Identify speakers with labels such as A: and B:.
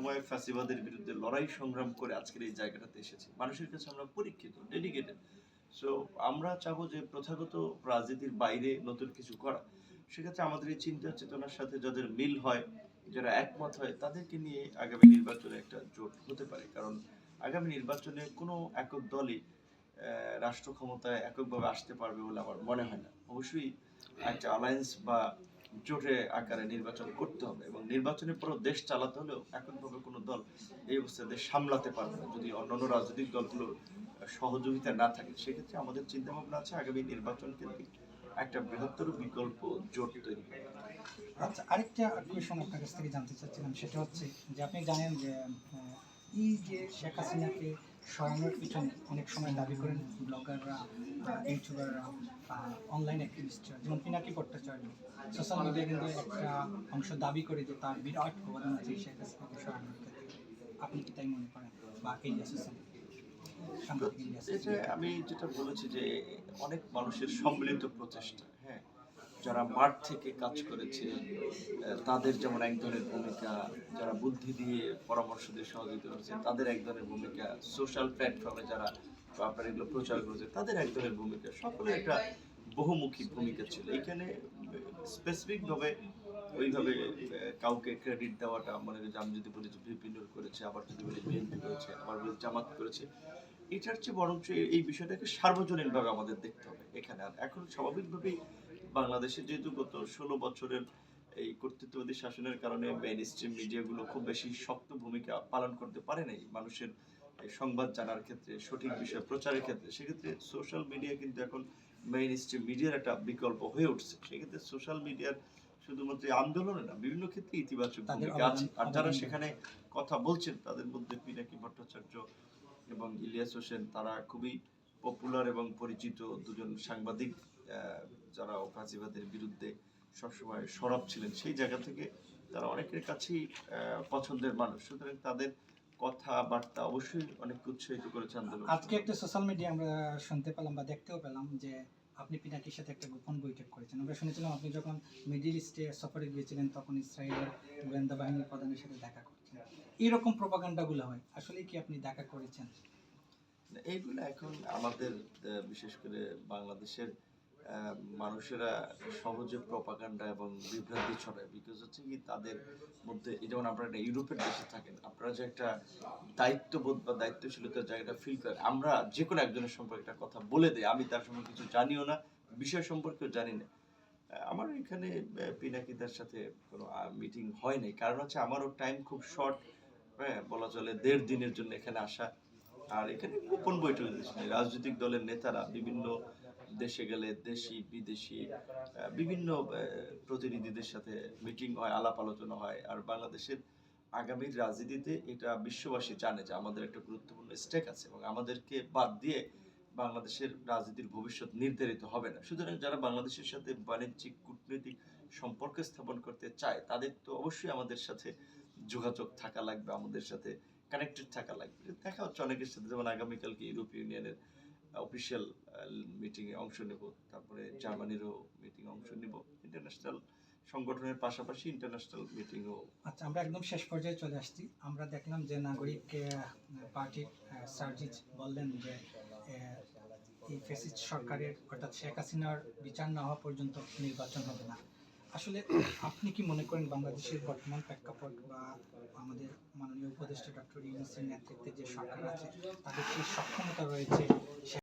A: সময় ফ্যাসিবাদের বিরুদ্ধে লড়াই সংগ্রাম করে আজকের এই জায়গাটাতে এসেছি। মানুষের কাছে আমরা পরীক্ষিত ডেডিকেটেড সো আমরা চাবো যে প্রথাগত রাজনীতির বাইরে নতুন কিছু করা। সেক্ষেত্রে আমাদের এই চিন্তা চেতনার সাথে যাদের মিল হয়, যারা একমত হয়, তাদেরকে নিয়ে আগামী নির্বাচনে একটা জোট হতে পারে। কারণ আগামী নির্বাচনে কোনো একক দলই রাষ্ট্র ক্ষমতায় এককভাবে আসতে পারবে বলে আমার মনে হয় না। অবশ্যই একটা অ্যালায়েন্স বা জোটে আকারে নির্বাচন করতে হবে এবং নির্বাচনের পরও দেশ চালাতে হলেও এককভাবে কোনো দল এই অবস্থায় দেশ সামলাতে পারবে না। যদি অন্যান্য রাজনৈতিক দলগুলোর সহযোগিতা না থাকে, সেক্ষেত্রে আমাদের চিন্তা ভাবনা আছে আগামী নির্বাচন কেন্দ্রিক একটা বৃহত্তর বিকল্প জোট তৈরি
B: আচ্ছা আরেকটা কোয়েশন আপনার কাছ থেকে জানতে চাচ্ছিলাম, সেটা হচ্ছে যে আপনি জানেন যে এই যে শেখ হাসিনাকে সরানোর পিছনে অনেক সময় দাবি করেন ব্লগাররা, ইউটিউবাররা অনলাইন অ্যাক্টিভিস্টরা। যেমন পিনাকি ভট্টাচার্য সোশ্যাল মিডিয়া কিন্তু একটা অংশ দাবি করে যে তার বিরাট অবদান আছে এই শেখ হাসিনাকে সরানোর ক্ষেত্রে। আপনি কি তাই মনে করেন? বা সাংবাদিক ইলিয়াস
A: আমি যেটা বলেছি যে অনেক মানুষের সম্মিলিত প্রচেষ্টা। যারা মাঠ থেকে কাজ করেছে তাদের যেমন এক ধরনের ভূমিকা, যারা বুদ্ধি দিয়ে পরামর্শ দিয়ে সহযোগিতা করেছে, তাদের এক ধরনের ভূমিকা সোশ্যাল প্ল্যাটফর্মে যারা আপনার এগুলো প্রচার করেছে, তাদের এক ধরনের ভূমিকা। সকলের একটা বহুমুখী ভূমিকা ছিল। এখানে স্পেসিফিক ভাবে ওইভাবে কাউকে ক্রেডিট দেওয়াটা, মনে হয় আমি যদি বলি যে ভিপি নূর করেছে, আবার যদি বলি বিএনপি করেছে, আবার বলি জামাত করেছে, এটার চেয়ে বরঞ্চ এই বিষয়টাকে সার্বজনীনভাবে আমাদের দেখতে হবে এখানে। আর এখন স্বাভাবিকভাবেই বাংলাদেশে যেহেতু গত ষোলো বছরের এই কর্তৃত্ববাদী শাসনের কারণে মেইন স্ট্রিম মিডিয়াগুলো খুব বেশি শক্ত ভূমিকা পালন করতে পারে নাই। মানুষের সংবাদ জানার ক্ষেত্রে সঠিক বিষয় প্রচারের ক্ষেত্রে সেক্ষেত্রে সোশ্যাল মিডিয়া কিন্তু এখন মেইন স্ট্রিম মিডিয়ার একটা বিকল্প হয়ে উঠছে। সেক্ষেত্রে সোশ্যাল মিডিয়ার শুধুমাত্র আন্দোলনে না বিভিন্ন ক্ষেত্রে ইতিবাচক ভূমিকা আছে। আর যারা সেখানে কথা বলছেন তাদের মধ্যে পিনাকি ভট্টাচার্য এবং ইলিয়াস হোসেন তারা খুবই পপুলার এবং পরিচিত দুজন সাংবাদিক। যারা ফাঁসিবাদের বিরুদ্ধে সবসময় সরব ছিলেন সেই জায়গা থেকে তারা অনেকের কাছেই পছন্দের মানুষ। সুতরাং তাদের কথাবার্তা অবশ্যই অনেক উৎসাহিত করেছে আন্দোলন।
B: আজকে একটা সোশ্যাল মিডিয়া আমরা শুনতে পেলাম বা দেখতেও পেলাম যে আপনি পিনাকির সাথে একটা গোপন বৈঠক করেছেন। আমরা শুনেছিলাম আপনি যখন মিডিল ইস্টে সফরে গিয়েছিলেন তখন ইসরায়েলের গোয়েন্দা বাহিনীর প্রধানের সাথে দেখা করছেন। এইরকম প্রপাগান্ডাগুলো হয় আসলে কি আপনি দেখা করেছেন?
A: এইগুলো এখন আমাদের বিশেষ করে বাংলাদেশের মানুষেরা সহজে প্রপাগান্ডা এবং বিভ্রান্তি ছড়ায় বিকজ হচ্ছে কি তাদের মধ্যে যেমন আপনারা একটা ইউরোপের দেশে থাকেন আপনারা যে একটা দায়িত্ববোধ বা দায়িত্বশীলতার জায়গাটা ফিল করেন আমরা যে কোনো একজনের সম্পর্কে একটা কথা বলে দেয় আমি তার সম্পর্কে কিছু জানিও না বিষয় সম্পর্কেও জানি না আমার এখানে আহ, পিনাকিদার সাথে কোনো মিটিং হয় নাই কারণ হচ্ছে আমারও টাইম খুব শর্ট হ্যাঁ বলা চলে দেড় দিনের জন্য এখানে আসা আর এখানে গোপন বৈঠক। রাজনৈতিক দলের নেতারা বিভিন্ন দেশে গেলে দেশি, বিদেশি বিভিন্ন প্রতিনিধিদের সাথে মিটিং হয়, আলাপ আলোচনা হয়। আর বাংলাদেশের আগামীর রাজনীতিতে এটা বিশ্ববাসী জানে যে আমাদের একটা গুরুত্বপূর্ণ স্টেক আছে এবং আমাদেরকে বাদ দিয়ে বাংলাদেশের রাজনীতির ভবিষ্যৎ নির্ধারিত হবে না। সুতরাং যারা বাংলাদেশের সাথে বাণিজ্যিক, কূটনৈতিক সম্পর্ক স্থাপন করতে চায়, তাদের তো অবশ্যই আমাদের সাথে যোগাযোগ থাকা লাগবে, আমাদের সাথে কানেক্টেড থাকা লাগবে। দেখা হচ্ছে অনেকের সাথে, যেমন আগামীকালকে ইউরোপীয় ইউনিয়নের অফিসিয়াল মিটিং এ অংশ নেব, তারপরে জার্মানিরও মিটিং অংশ নেব ইন্টারন্যাশনাল সংগঠনের পাশাপাশি ইন্টারন্যাশনাল মিটিংও
B: আচ্ছা আমরা একদম শেষ পর্যায়ে চলে আসছি। আমরা দেখলাম যে নাগরিক পার্টির সার্জিজ বললেন যে এই ফেসিস্ট সরকারের, অর্থাৎ শেখ হাসিনার বিচার না হওয়া পর্যন্ত নির্বাচন হবে না। আসলে আপনি কি মনে করেন বাংলাদেশের বর্তমান প্রেক্ষাপট বা আমাদের মাননীয় উপদেষ্টা ডক্টর ইউনুসের নেতৃত্বে যে সরকার আছে, তাদের কি সক্ষমতা রয়েছে